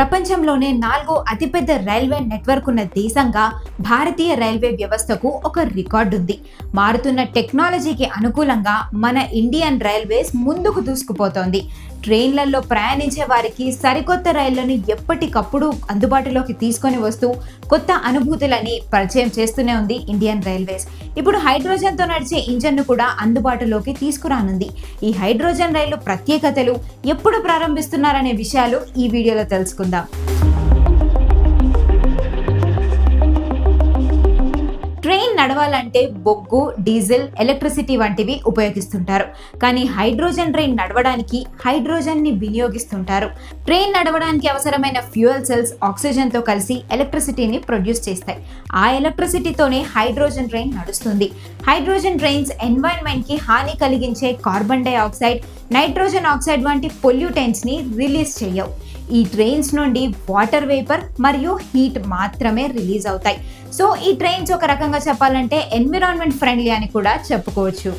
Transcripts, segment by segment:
ప్రపంచంలోనే నాలుగో అతిపెద్ద రైల్వే నెట్వర్క్ ఉన్న దేశంగా భారతీయ రైల్వే వ్యవస్థకు ఒక రికార్డు ఉంది. మారుతున్న టెక్నాలజీకి అనుకూలంగా మన ఇండియన్ రైల్వేస్ ముందుకు దూసుకుపోతోంది. ట్రైన్లలో ప్రయాణించే వారికి సరికొత్త రైళ్ళను ఎప్పటికప్పుడు అందుబాటులోకి తీసుకొని వస్తూ కొత్త అనుభూతులని పరిచయం చేస్తూనే ఉంది ఇండియన్ రైల్వేస్. ఇప్పుడు హైడ్రోజన్తో నడిచే ఇంజన్ను కూడా అందుబాటులోకి తీసుకురానుంది. ఈ హైడ్రోజన్ రైలు ప్రత్యేకతలు ఎప్పుడు ప్రారంభిస్తున్నారనే విషయాలు ఈ వీడియోలో తెలుసుకుందాం. నడవాలంటే బొగ్గు డీజిల్ ఎలక్ట్రిసిటీ వంటివి ఉపయోగిస్తుంటారు. కానీ హైడ్రోజన్ ట్రైన్ నడవడానికి హైడ్రోజన్ని వినియోగిస్తుంటారు. ట్రైన్ నడవడానికి అవసరమైన ఫ్యూయల్ సెల్స్ ఆక్సిజన్తో కలిసి ఎలక్ట్రిసిటీని ప్రొడ్యూస్ చేస్తాయి. ఆ ఎలక్ట్రిసిటీతోనే హైడ్రోజన్ ట్రైన్ నడుస్తుంది. హైడ్రోజన్ ట్రైన్స్ ఎన్వైరన్మెంట్కి హాని కలిగించే కార్బన్ డైఆక్సైడ్ నైట్రోజన్ ఆక్సైడ్ వంటి పొల్యూటెంట్స్ని రిలీజ్ చేయవు. ఈ ట్రైన్స్ నుండి వాటర్ వేపర్ మరియు హీట్ మాత్రమే రిలీజ్ అవుతాయి. సో ఈ ట్రైన్స్ ఒక రకంగా చెప్పాలంటే ఎన్విరాన్మెంట్ ఫ్రెండ్లీ అని కూడా చెప్పుకోవచ్చు.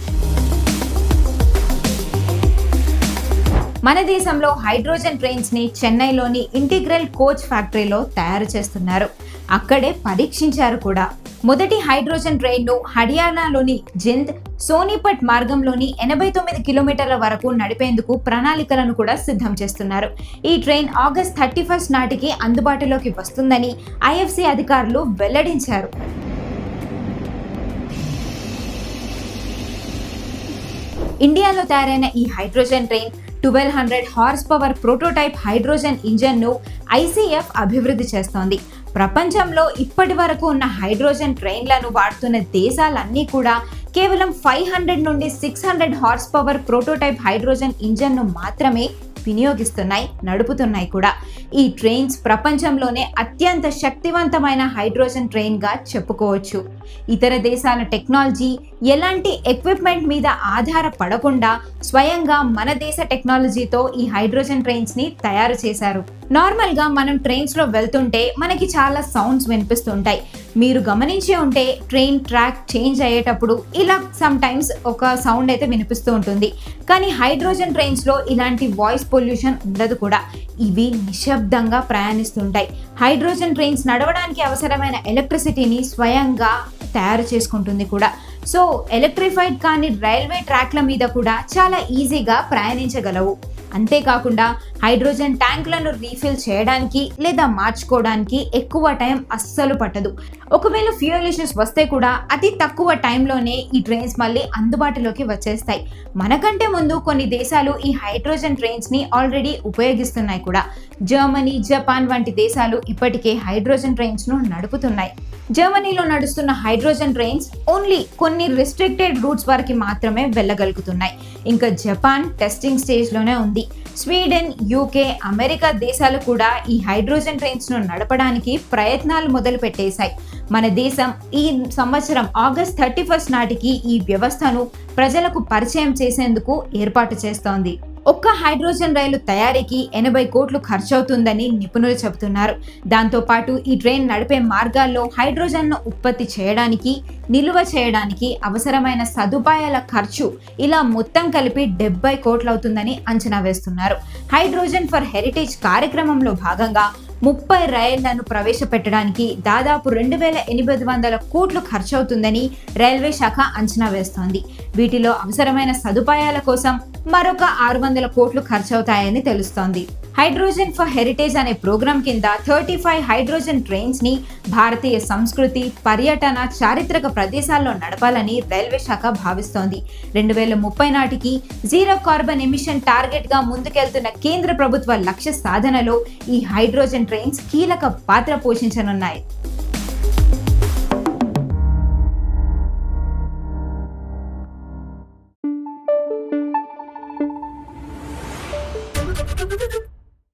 మన దేశంలో హైడ్రోజన్ ట్రైన్స్ని చెన్నైలోని ఇంటిగ్రల్ కోచ్ ఫ్యాక్టరీలో తయారు చేస్తున్నారు. అక్కడే పరీక్షించారు కూడా. మొదటి హైడ్రోజన్ ట్రైన్ను హర్యానాలోని జింద్ సోనిపట్ మార్గంలోని ఎనభై తొమ్మిది కిలోమీటర్ల వరకు నడిపేందుకు ప్రణాళికలను కూడా సిద్ధం చేస్తున్నారు. ఈ ట్రైన్ ఆగస్ట్ థర్టీ ఫస్ట్ నాటికి అందుబాటులోకి వస్తుందని ఐఎఫ్సి అధికారులు వెల్లడించారు. ఇండియాలో తయారైన ఈ hydrogen train twelve hundred horse power prototype hydrogen ఇంజన్ను ICF అభివృద్ధి చేస్తోంది. ప్రపంచంలో ఇప్పటి వరకు ఉన్న హైడ్రోజన్ ట్రైన్లను వాడుతున్న దేశాలన్నీ కూడా కేవలం ఫైవ్ హండ్రెడ్ నుండి six hundred horse power prototype hydrogen ఇంజన్ను మాత్రమే వినియోగిస్తున్నాయి నడుపుతున్నాయి కూడా. ఈ ట్రైన్స్ ప్రపంచంలోనే అత్యంత శక్తివంతమైన హైడ్రోజన్ ట్రైన్గా చెప్పుకోవచ్చు. ఇతర దేశాల టెక్నాలజీ ఎలాంటి ఎక్విప్మెంట్ మీద ఆధారపడకుండా స్వయంగా మన దేశ టెక్నాలజీతో ఈ హైడ్రోజన్ ట్రైన్స్ని తయారు చేశారు. నార్మల్గా మనం ట్రైన్స్లో వెళ్తుంటే మనకి చాలా సౌండ్స్ వినిపిస్తుంటాయి. మీరు గమనించే ఉంటే ట్రైన్ ట్రాక్ చేంజ్ అయ్యేటప్పుడు ఇలా సమ్ టైమ్స్ ఒక సౌండ్ అయితే వినిపిస్తూ ఉంటుంది. కానీ హైడ్రోజన్ ట్రైన్స్లో ఇలాంటి వాయిస్ పొల్యూషన్ ఉండదు కూడా. ఇవి నిశ్శబ్దంగా ప్రయాణిస్తుంటాయి. హైడ్రోజన్ ట్రైన్స్ నడవడానికి అవసరమైన ఎలక్ట్రిసిటీని స్వయంగా తయారు చేసుకుంటుంది కూడా. సో ఎలక్ట్రిఫైడ్ కానీ రైల్వే ట్రాక్ల మీద కూడా చాలా ఈజీగా ప్రయాణించగలవు. అంతేకాకుండా హైడ్రోజన్ ట్యాంకులను రీఫిల్ చేయడానికి లేదా మార్చుకోవడానికి ఎక్కువ టైం అస్సలు పట్టదు. ఒకవేళ ఫ్యూయల్ ఇష్యూస్ వస్తే కూడా అతి తక్కువ టైంలోనే ఈ ట్రైన్స్ మళ్ళీ అందుబాటులోకి వచ్చేస్తాయి. మనకంటే ముందు కొన్ని దేశాలు ఈ హైడ్రోజన్ ట్రైన్స్ని ఆల్రెడీ ఉపయోగిస్తున్నాయి కూడా. జర్మనీ జపాన్ వంటి దేశాలు ఇప్పటికే హైడ్రోజన్ ట్రైన్స్ను నడుపుతున్నాయి. జర్మనీలో నడుస్తున్న హైడ్రోజన్ ట్రైన్స్ ఓన్లీ కొన్ని రిస్ట్రిక్టెడ్ రూట్స్ వరకు మాత్రమే వెళ్ళగలుగుతున్నాయి. ఇంకా జపాన్ టెస్టింగ్ స్టేజ్లోనే ఉంది. స్వీడన్ యూకే అమెరికా దేశాలు కూడా ఈ హైడ్రోజన్ ట్రైన్స్ను నడపడానికి ప్రయత్నాలు మొదలు పెట్టేశాయి. మన దేశం ఈ సంవత్సరం ఆగస్ట్ థర్టీ ఫస్ట్ నాటికి ఈ వ్యవస్థను ప్రజలకు పరిచయం చేసేందుకు ఏర్పాటు చేస్తోంది. ఒక్క హైడ్రోజన్ రైలు తయారీకి ఎనభై కోట్లు ఖర్చవుతుందని నిపుణులు చెబుతున్నారు. దాంతోపాటు ఈ ట్రైన్ నడిపే మార్గాల్లో హైడ్రోజన్ను ఉత్పత్తి చేయడానికి నిలువ చేయడానికి అవసరమైన సదుపాయాల ఖర్చు ఇలా మొత్తం కలిపి డెబ్బై కోట్లవుతుందని అంచనా వేస్తున్నారు. హైడ్రోజన్ ఫర్ హెరిటేజ్ కార్యక్రమంలో భాగంగా ముప్పై రైళ్ళను ప్రవేశపెట్టడానికి దాదాపు రెండు వేల ఎనిమిది వందల కోట్లు ఖర్చవుతుందని రైల్వే శాఖ అంచనా వేస్తోంది. వీటిలో అవసరమైన సదుపాయాల కోసం మరొక ఆరు వందల కోట్లు ఖర్చవుతాయని తెలుస్తోంది. హైడ్రోజన్ ఫర్ హెరిటేజ్ అనే ప్రోగ్రాం కింద థర్టీ ఫైవ్ హైడ్రోజన్ ట్రైన్స్ని భారతీయ సంస్కృతి పర్యటన చారిత్రక ప్రదేశాల్లో నడపాలని రైల్వే శాఖ భావిస్తోంది. రెండు వేల ముప్పై నాటికి జీరో కార్బన్ ఎమిషన్ టార్గెట్గా ముందుకెళ్తున్న కేంద్ర ప్రభుత్వ లక్ష్య సాధనలో ఈ హైడ్రోజన్ ట్రైన్స్ కీలక పాత్ర పోషించనున్నాయి.